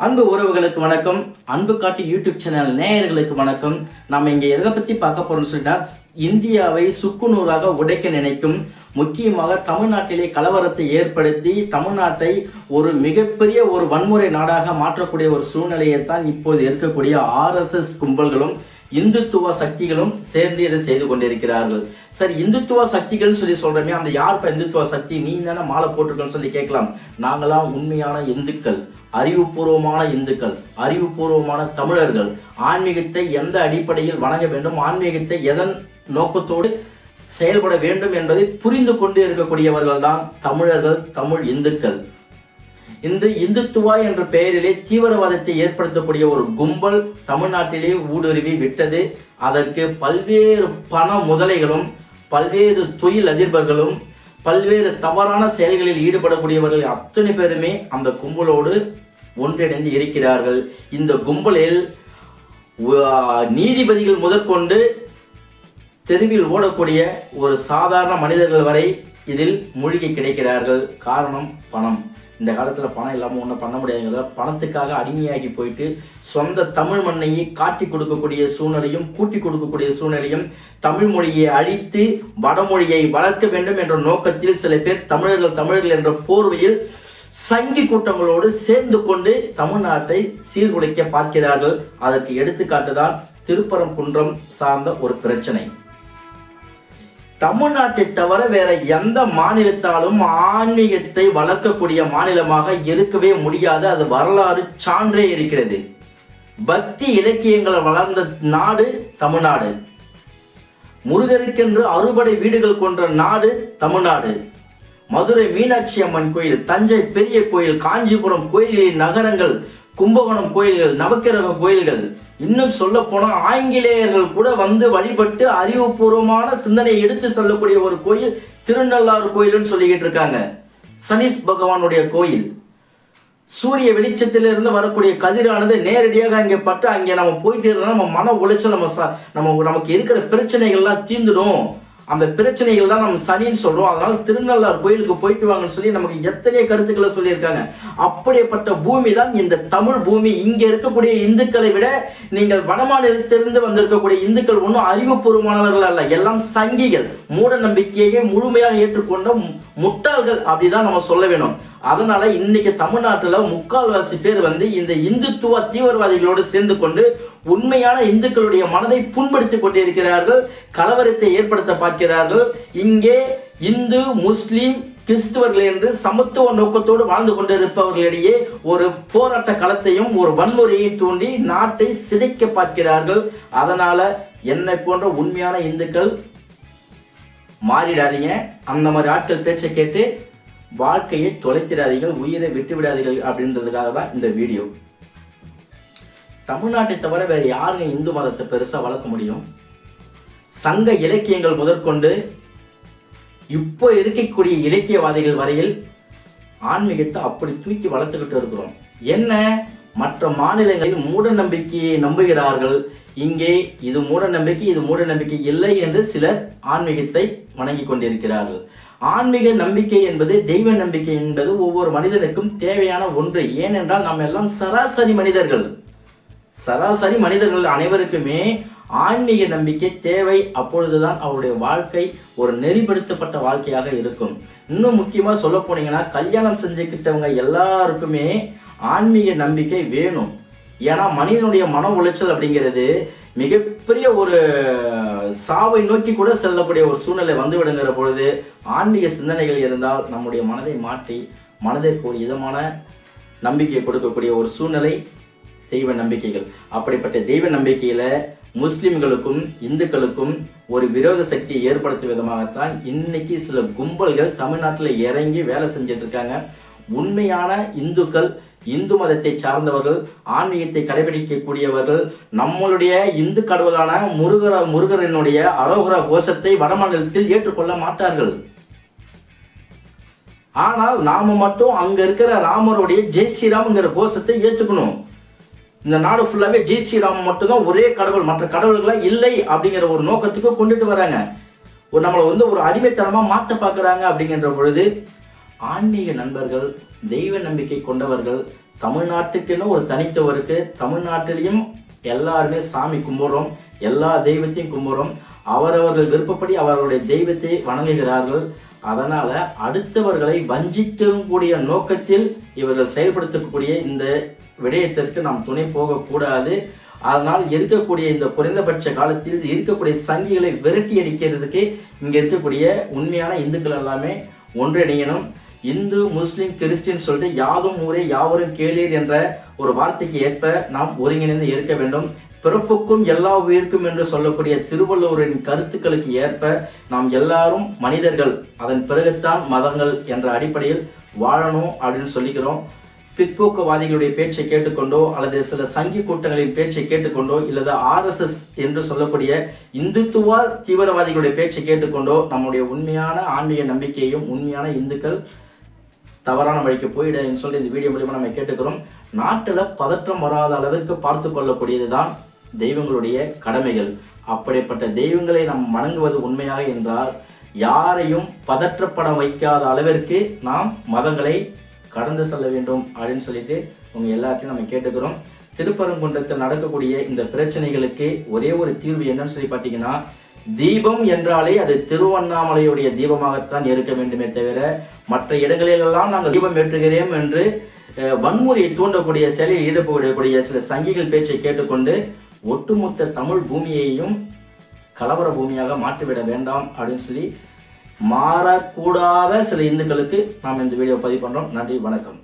அன்பு உறவுகளுக்கு வணக்கம். அன்பு காட்டி யூடியூப் சேனல் நேயர்களுக்கு வணக்கம். நம்ம இங்கே எதை பற்றி பார்க்க போகிறோம்னு சொல்லிட்டா இந்தியாவை சுக்குநூறாக உடைக்க நினைக்கும் முக்கியமாக தமிழ்நாட்டிலே கலவரத்தை ஏற்படுத்தி தமிழ்நாட்டை ஒரு மிகப்பெரிய ஒரு வன்முறை நாடாக மாற்றக்கூடிய ஒரு சூழ்நிலையை தான் இப்போது இருக்கக்கூடிய ஆர்எஸ்எஸ் கும்பல்களும் இந்துத்துவ சக்திகளும் சேர்ந்து இதை செய்து கொண்டிருக்கிறார்கள். சரி இந்துத்துவ சக்திகள் சொல்லி சொல்றமே அந்த யார் இந்துத்துவ சக்தி? நீ தானே மாலை போட்டிருக்கோன்னு சொல்லி கேட்கலாம். நாங்களாம் உண்மையான இந்துக்கள் அறிவுபூர்வமான இந்துக்கள் அறிவுபூர்வமான தமிழர்கள். ஆன்மீகத்தை எந்த அடிப்படையில் வணங்க வேண்டும் ஆன்மீகத்தை எதன் நோக்கத்தோடு செயல்பட வேண்டும் என்பதை புரிந்து கொண்டு இருக்கக்கூடியவர்கள் தான் தமிழர்கள் தமிழ் இந்துக்கள். இன்று இந்துத்துவா என்ற பெயரிலே தீவிரவாதத்தை ஏற்படுத்தக்கூடிய ஒரு கும்பல் தமிழ்நாட்டிலே ஊடுருவி விட்டது. அதற்கு பல்வேறு பண முதலைகளும் பல்வேறு தொழில் அதிபர்களும் பல்வேறு தவறான செயல்களில் ஈடுபடக்கூடியவர்கள் அத்தனை பேருமே அந்த கும்பலோடு ஒன்றிணைந்து இருக்கிறார்கள். இந்த கும்பலில் நீதிபதிகள் முதற்கொண்டு தெருவில் ஓடக்கூடிய ஒரு சாதாரண மனிதர்கள் வரை இதில் மூழ்கி கிடைக்கிறார்கள். காரணம் பணம். இந்த காலத்தில் பணம் இல்லாமல் ஒன்றும் பண்ண முடியாதுங்கிறத பணத்துக்காக அடிமையாகி போயிட்டு சொந்த தமிழ் மண்ணையை காட்டி கொடுக்கக்கூடிய சூழ்நிலையும் கூட்டி கொடுக்கக்கூடிய சூழ்நிலையும் தமிழ் மொழியை அழித்து வடமொழியை வளர்க்க வேண்டும் என்ற நோக்கத்தில் சில பேர் தமிழர்கள் தமிழர்கள் என்ற போர்வையில் சங்கி கூட்டங்களோடு சேர்ந்து கொண்டு தமிழ்நாட்டை சீர்குலைக்க பார்க்கிறார்கள். அதற்கு எடுத்துக்காட்டு தான் திருப்பரங்குன்றம் சார்ந்த ஒரு பிரச்சனை. தமிழ்நாட்டை தவிர வேற எந்த மாநிலத்தாலும் ஆன்மீகத்தை வளர்க்கக்கூடிய மாநிலமாக இருக்கவே முடியாது. அது வரலாறு சான்றே இருக்கிறது. பக்தி இலக்கியங்கள் வளர்ந்த நாடு தமிழ்நாடு. முருகருக்கென்று அறுபடை வீடுகள் கொன்ற நாடு தமிழ்நாடு. மதுரை மீனாட்சி அம்மன் கோயில் தஞ்சை பெரிய கோயில் காஞ்சிபுரம் கோயிலின் நகரங்கள் கும்பகோணம் கோயில்கள் நவக்கிரக கோயில்கள் இன்னும் சொல்ல போனால் ஆங்கிலேயர்கள் கூட வந்து வழிபட்டு அறிவுபூர்வமான சிந்தனையை எடுத்து சொல்லக்கூடிய ஒரு கோயில் திருநள்ளாறு கோயில்னு சொல்லிக்கிட்டு இருக்காங்க. சனீஸ் பகவானுடைய கோயில். சூரிய வெளிச்சத்திலிருந்து வரக்கூடிய கதிரானது நேரடியாக அங்கே பட்டு அங்கே நம்ம போயிட்டு இருந்தால் நம்ம மன உளைச்சல் நம்ம ச- நம்ம நமக்கு இருக்கிற பிரச்சனைகள்லாம் தீந்துடும். அந்த பிரச்சனைகள் தான் நம்ம சனின்னு சொல்றோம். அதனால திருநள்ளார் கோயிலுக்கு போயிட்டு வாங்கன்னு சொல்லி நமக்கு எத்தனை கருத்துக்களை சொல்லியிருக்காங்க. அப்படிப்பட்ட பூமி தான் இந்த தமிழ் பூமி. இங்க இருக்கக்கூடிய இந்துக்களை விட நீங்கள் வடமாநிலத்திலிருந்து வந்திருக்கக்கூடிய இந்துக்கள் ஒன்றும் அறிவுபூர்வமானவர்கள் அல்ல. எல்லாம் சங்கிகள். மூட நம்பிக்கையை முழுமையாக ஏற்றுக்கொண்ட மு- முட்டாள்கள் அப்படிதான் நம்ம சொல்ல வேணும். அதனால இன்னைக்கு தமிழ்நாட்டில் முக்கால்வாசி பேர் வந்து இந்த இந்துத்துவ தீவிரவாதிகளோடு சேர்ந்து கொண்டு உண்மையான இந்துக்களுடைய மனதை புண்படுத்திக் கொண்டிருக்கிறார்கள் கலவரத்தை ஏற்படுத்த பார்க்கிறார்கள். இங்கே இந்து முஸ்லீம் கிறிஸ்துவர்கள் என்று சமத்துவ நோக்கத்தோடு வாழ்ந்து கொண்டிருப்பவர்களிடையே ஒரு போராட்ட களத்தையும் ஒரு வன்முறையை தூண்டி நாட்டை சிதைக்க பார்க்கிறார்கள். அதனால என்னை போன்ற உண்மையான இந்துக்கள் மாறிடாதீங்க. அந்த மாதிரி ஆட்கள் பேச்சை கேட்டு வாழ்க்கையை தொலைத்திடாதீர்கள் உயிரை விட்டு விடாதீர்கள் அப்படின்றதுக்காக தான் இந்த வீடியோ. தமிழ்நாட்டை தவிர வேற யாருங்க இந்து மதத்தை பெருசா வளர்க்க முடியும். சங்க இலக்கியங்கள் முதற்கொண்டு இப்போ இருக்கக்கூடிய இலக்கியவாதிகள் வரையில் ஆன்மீகத்தை அப்படி தூக்கி வளர்த்துக்கிட்டு இருக்கிறோம். என்ன? மற்ற மாநிலங்களில் மூட நம்பிக்கையை நம்புகிறார்கள். இங்கே இது மூட நம்பிக்கை இது மூட நம்பிக்கை இல்லை என்று சிலர் ஆன்மீகத்தை வணங்கி கொண்டிருக்கிறார்கள். ஆன்மீக நம்பிக்கை என்பது தெய்வ நம்பிக்கை என்பது ஒவ்வொரு மனிதனுக்கும் தேவையான ஒன்று. ஏனென்றால் நாம் எல்லாம் சராசரி மனிதர்கள். சராசரி மனிதர்கள் அனைவருக்குமே ஆன்மீக நம்பிக்கை தேவை. அப்பொழுதுதான் அவருடைய வாழ்க்கை ஒரு நெறிப்படுத்தப்பட்ட வாழ்க்கையாக இருக்கும். இன்னும் முக்கியமாக சொல்ல போனீங்கன்னா கல்யாணம் செஞ்சுக்கிட்டவங்க எல்லாருக்குமே ஆன்மீக நம்பிக்கை வேணும். ஏன்னா மனிதனுடைய மன உளைச்சல் அப்படிங்கிறது மிகப்பெரிய ஒரு சாவை நோக்கி கூட செல்லக்கூடிய ஒரு சூழ்நிலை வந்து விடுங்கிற பொழுது ஆன்மீக சிந்தனைகள் இருந்தால் நம்முடைய மனதை மாற்றி மனதிற்கு ஒரு இதமான நம்பிக்கை கொடுக்கக்கூடிய ஒரு சூழ்நிலை தெய்வ நம்பிக்கைகள். அப்படிப்பட்ட தெய்வ நம்பிக்கையில் முஸ்லிம்களுக்கும் இந்துக்களுக்கும் ஒரு விரோத சக்தியை ஏற்படுத்தும் விதமாகத்தான் இன்னைக்கு சில கும்பல்கள் தமிழ்நாட்டில் இறங்கி வேலை செஞ்சுட்டு இருக்காங்க. உண்மையான இந்துக்கள் இந்து மதத்தை சார்ந்தவர்கள் ஆன்மீகத்தை கடைபிடிக்கக்கூடியவர்கள் நம்மளுடைய இந்து கடவுளான முருகர முருகரனுடைய அரோகர கோஷத்தை வடமாநிலத்தில் ஏற்றுக்கொள்ள மாட்டார்கள். ஆனால் நாம மட்டும் அங்க இருக்கிற ராமருடைய ஜெய் ஸ்ரீராம்ங்கிற கோஷத்தை ஏற்றுக்கணும். இந்த நாடு ஃபுல்லாவே ஜெய் ஸ்ரீராம் மட்டும்தான் ஒரே கடவுள் மற்ற கடவுள்களாம் இல்லை அப்படிங்கிற ஒரு நோக்கத்துக்கு கொண்டுட்டு வராங்க. ஒரு நம்மளை வந்து ஒரு அடிமைத்தனமா மாத்த பார்க்குறாங்க அப்படிங்கிற பொழுது ஆன்மீக நண்பர்கள் தெய்வ நம்பிக்கை கொண்டவர்கள் தமிழ்நாட்டுக்குன்னு ஒரு தனித்துவம் இருக்குது தமிழ்நாட்டிலையும் எல்லாருமே சாமி கும்பிட்றோம் எல்லா தெய்வத்தையும் கும்பிடுறோம். அவரவர்கள் விருப்பப்படி அவர்களுடைய தெய்வத்தை வணங்குகிறார்கள். அதனால் அடுத்தவர்களை வஞ்சிக்கக்கூடிய நோக்கத்தில் இவர்கள் செயல்படுத்தக்கூடிய இந்த விடயத்திற்கு நாம் துணை போகக்கூடாது. அதனால் இருக்கக்கூடிய இந்த குறைந்தபட்ச காலத்தில் இருக்கக்கூடிய சங்கிகளை விரட்டி அடிக்கிறதுக்கு இங்கே இருக்கக்கூடிய உண்மையான இந்துக்கள் எல்லாமே ஒன்றிணையணும். இந்து முஸ்லீம் கிறிஸ்டின் சொல்லிட்டு யாதும் ஊரே யாவரும் கேளீர் என்ற ஒரு வார்த்தைக்கு ஏற்ப நாம் ஒருங்கிணைந்து இருக்க வேண்டும். பிறப்புக்கும் எல்லா உயிருக்கும் என்று சொல்லக்கூடிய திருவள்ளுவரின் கருத்துக்களுக்கு ஏற்ப நாம் எல்லாரும் மனிதர்கள் அதன் பிறகுத்தான் மதங்கள் என்ற அடிப்படையில் வாழணும் அப்படின்னு சொல்லிக்கிறோம். பிற்போக்குவாதிகளுடைய பேச்சை கேட்டுக்கொண்டோ அல்லது சில சங்கி கூட்டங்களின் பேச்சை கேட்டுக்கொண்டோ இல்லது ஆர்எஸ்எஸ் என்று சொல்லக்கூடிய இந்துத்துவ தீவிரவாதிகளுடைய பேச்சை கேட்டுக்கொண்டோ நம்முடைய உண்மையான ஆன்மீக நம்பிக்கையையும் உண்மையான இந்துக்கள் தவறான வழிக்கு போயிடுன்னு சொல்லி இந்த வீடியோ மூலியமா நம்ம கேட்டுக்கிறோம். நாட்டில் பதற்றம் வராத அளவிற்கு பார்த்து கொள்ளக்கூடியது தான் தெய்வங்களுடைய கடமைகள். அப்படிப்பட்ட தெய்வங்களை நாம் வணங்குவது உண்மையாக என்றால் யாரையும் பதற்றப்பட வைக்காத அளவிற்கு நாம் மதங்களை கடந்து செல்ல வேண்டும் அப்படின்னு சொல்லிட்டு உங்கள் எல்லாத்தையும் நம்ம கேட்டுக்கிறோம். திருப்பரங்குன்றத்தில் நடக்கக்கூடிய இந்த பிரச்சனைகளுக்கு ஒரே ஒரு தீர்வு என்னன்னு சொல்லி பார்த்தீங்கன்னா தீபம் என்றாலே அது திருவண்ணாமலையுடைய தீபமாகத்தான் இருக்க வேண்டுமே தவிர மற்ற இடங்களிலெல்லாம் நாங்கள் தீபம் ஏற்றுகிறோம் என்று வன்முறையை தூண்டக்கூடிய செயலில் ஈடுபடக்கூடிய சில சங்கிகள் பேச்சை கேட்டுக்கொண்டு ஒட்டுமொத்த தமிழ் பூமியையும் கலவர பூமியாக மாற்றிவிட வேண்டாம் அப்படின்னு சொல்லி மாறக்கூடாத சில இந்துக்களுக்கு நாம் இந்த வீடியோ பதிவு பண்ணுறோம் நன்றி வணக்கம்.